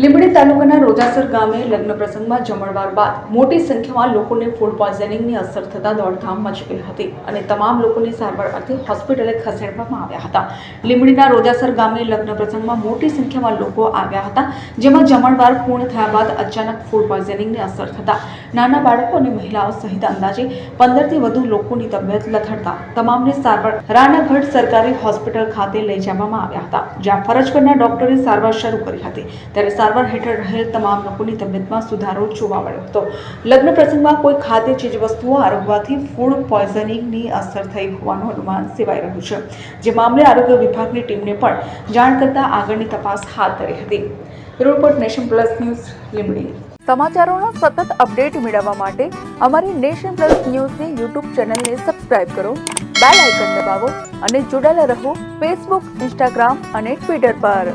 લીંબડી તાલુકાના રોજાસર ગામે લગ્ન પ્રસંગમાં જમણવાર બાદ મોટી સંખ્યામાં લોકોને ફૂડ પોઈઝનિંગની અસર થતાં દોડધામ મચી હતી અને તમામ લોકોને સારવાર અર્થે હોસ્પિટલે ખસેડવામાં આવ્યા હતા. લીંબડીના રોજાસર ગામે લગ્ન પ્રસંગમાં મોટી સંખ્યામાં લોકો આવ્યા હતા, જેમાં જમણવાર પૂર્ણ થયા બાદ અચાનક ફૂડ પોઈઝનિંગની અસર થતાં નાના બાળકો અને મહિલાઓ સહિત અંદાજે પંદરથી વધુ લોકોની તબિયત લથડતા તમામને સારવાર રાણાગઢ સરકારી હોસ્પિટલ ખાતે લઈ જવામાં આવ્યા હતા, જ્યાં ફરજ પરના ડોક્ટરે સારવાર શરૂ કરી હતી. ત્યારે સારવાર હેઠળ રહેલ તમામ લોકોની તબિયતમાં સુધારો જોવા મળ્યો હતો. લગ્ન પ્રસંગમાં કોઈ ખાદ્ય ચીજવસ્તુઓ આરોગવાથી ફૂડ પોઈઝનિંગની અસર થઈ હોવાનું અનુમાન સેવાઈ રહ્યું છે. જે મામલે આરોગ્ય વિભાગની ટીમને પણ જાણ કરતા આગળની તપાસ હાથ ધરી હતી. Report nation plus news Limdi સમાચારોનો સતત અપડેટ મેળવવા માટે અમારી નેશન પ્લસ ન્યૂઝની યુટ્યુબ ચેનલને સબસ્ક્રાઇબ કરો, બેલ આઇકન દબાવો અને જોડાયેલા રહો ફેસબુક, ઇન્સ્ટાગ્રામ અને ટ્વિટર પર.